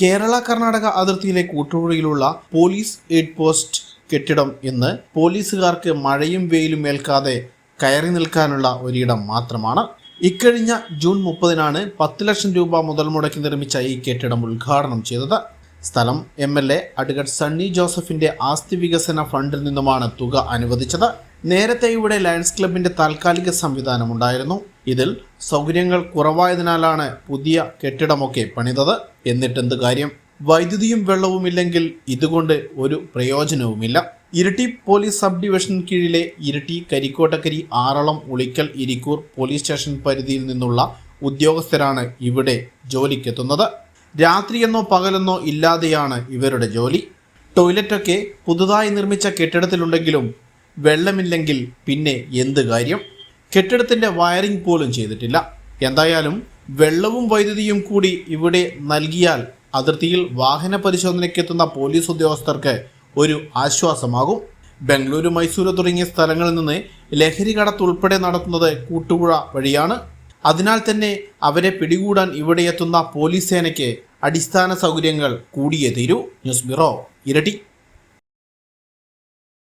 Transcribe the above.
കേരള കർണാടക അതിർത്തിയിലെ കൂട്ടുപുഴയിലുള്ള police aid post കെട്ടിടം ഇന്ന് പോലീസുകാർക്ക് മഴയും വെയിലും ഏൽക്കാതെ കയറി നിൽക്കാനുള്ള ഒരിടം മാത്രമാണ്. ഇക്കഴിഞ്ഞ ജൂൺ മുപ്പതിനാണ് പത്ത് ലക്ഷം രൂപ മുതൽ മുടക്കി നിർമ്മിച്ച ഈ കെട്ടിടം ഉദ്ഘാടനം ചെയ്തത്. സ്ഥലം M L A advocate Sunny ജോസഫിന്റെ ആസ്തി വികസന ഫണ്ടിൽ നിന്നുമാണ് തുക അനുവദിച്ചത്. നേരത്തെ ഇവിടെ ലയൺസ് ക്ലബിന്റെ താൽക്കാലിക സംവിധാനം ഉണ്ടായിരുന്നു. ഇതിൽ സൗകര്യങ്ങൾ കുറവായതിനാലാണ് പുതിയ കെട്ടിടമൊക്കെ പണിതത്. എന്നിട്ടെന്ത് കാര്യം? വൈദ്യുതിയും വെള്ളവും ഇല്ലെങ്കിൽ ഇതുകൊണ്ട് ഒരു പ്രയോജനവുമില്ല. ഇരിട്ടി പോലീസ് സബ് ഡിവിഷൻ കീഴിലെ ഇരിട്ടി കരിക്കോട്ടക്കരി ആറളം ഉളിക്കൽ ഇരിക്കൂർ പോലീസ് സ്റ്റേഷൻ പരിധിയിൽ നിന്നുള്ള ഉദ്യോഗസ്ഥരാണ് ഇവിടെ ജോലിക്കെത്തുന്നത്. രാത്രിയെന്നോ പകലെന്നോ ഇല്ലാതെയാണ് ഇവരുടെ ജോലി. ടോയ്ലറ്റൊക്കെ പുതുതായി നിർമ്മിച്ച കെട്ടിടത്തിലുണ്ടെങ്കിലും വെള്ളമില്ലെങ്കിൽ പിന്നെ എന്ത് കാര്യം? കെട്ടിടത്തിന്റെ വയറിംഗ് പോലും ചെയ്തിട്ടില്ല. എന്തായാലും വെള്ളവും വൈദ്യുതിയും കൂടി ഇവിടെ നൽകിയാൽ അതിർത്തിയിൽ വാഹന പരിശോധനയ്ക്കെത്തുന്ന പോലീസ് ഉദ്യോഗസ്ഥർക്ക് ഒരു ആശ്വാസമാകും. ബംഗളൂരു മൈസൂരു തുടങ്ങിയ സ്ഥലങ്ങളിൽ നിന്ന് ലഹരി കടത്തുൾപ്പെടെ നടത്തുന്നത് കൂട്ടുപുഴ വഴിയാണ്. അതിനാൽ തന്നെ അവരെ പിടികൂടാൻ ഇവിടെ എത്തുന്ന പോലീസ് സേനയ്ക്ക് അടിസ്ഥാന സൗകര്യങ്ങൾ കൂടിയേ തീരൂ. ന്യൂസ് ബ്യൂറോ ഇരട്ടി.